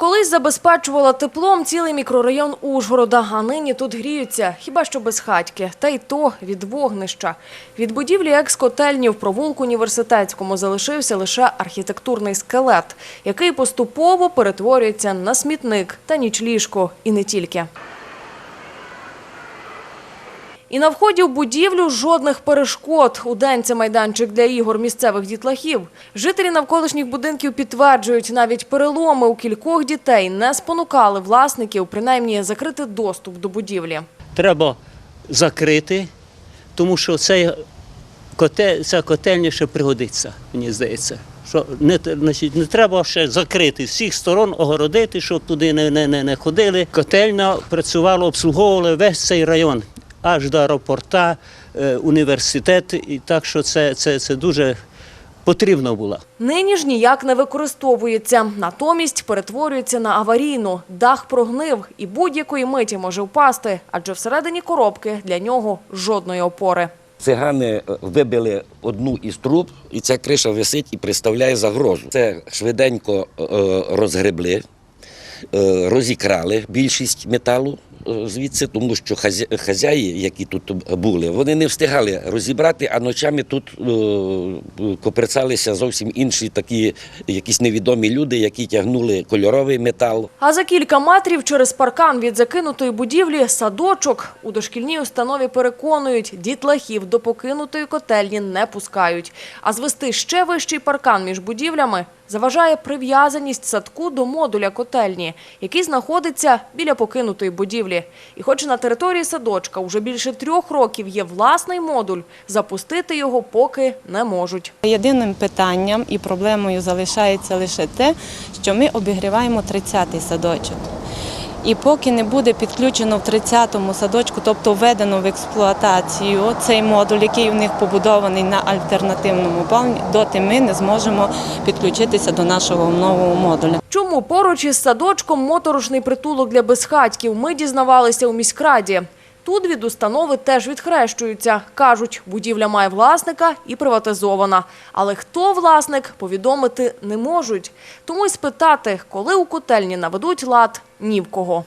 Колись забезпечувала теплом цілий мікрорайон Ужгорода, а нині тут гріються, хіба що без хатьки, та й то від вогнища. Від будівлі екс-котельні в провулку університетському залишився лише архітектурний скелет, який поступово перетворюється на смітник та нічліжко, і не тільки. І на вході в будівлю жодних перешкод. У день це майданчик для ігор місцевих дітлахів. Жителі навколишніх будинків підтверджують, навіть переломи у кількох дітей не спонукали власників принаймні закрити доступ до будівлі. треба закрити, тому що цей коте, ця котельня ще пригодиться, мені здається. Що не, значить, не треба ще закрити всіх сторон, огородити, щоб туди не, не, не, не ходили. Котельня працювала, обслуговувала весь цей район, аж до аеропорта, е, університет. І так що це, це, це дуже потрібно було. Нині ж ніяк не використовується. Натомість перетворюється на аварійну. Дах прогнив і будь-якої миті може впасти, адже всередині коробки для нього жодної опори. Цигани е, вибили одну із труб, і ця криша висить і представляє загрозу. Це швиденько е, розгребли, розікрали більшість металу звідси, тому що хазя- хазяї, які тут були, вони не встигали розібрати, а ночами тут е, коперцалися зовсім інші такі якісь невідомі люди, які тягнули кольоровий метал. А за кілька метрів через паркан від закинутої будівлі садочок у дошкільній установі переконують, дітлахів до покинутої котельні не пускають. А звести ще вищий паркан між будівлями заважає прив'язаність садку до модуля котельні, який знаходиться біля покинутої будівлі. І хоч на території садочка уже більше трьох років є власний модуль, запустити його поки не можуть. Єдиним питанням і проблемою залишається лише те, що ми обігріваємо 30-й садочок. І поки не буде підключено в 30-му садочку, тобто введено в експлуатацію цей модуль, який у них побудований на альтернативному балні, доти ми не зможемо підключитися до нашого нового модуля. Чому поруч із садочком моторошний притулок для безхатьків? Ми дізнавалися у міськраді. Тут від установи теж відхрещуються. Кажуть, будівля має власника і приватизована. Але хто власник, повідомити не можуть. Тому й спитати, коли у котельні наведуть лад, ні в кого.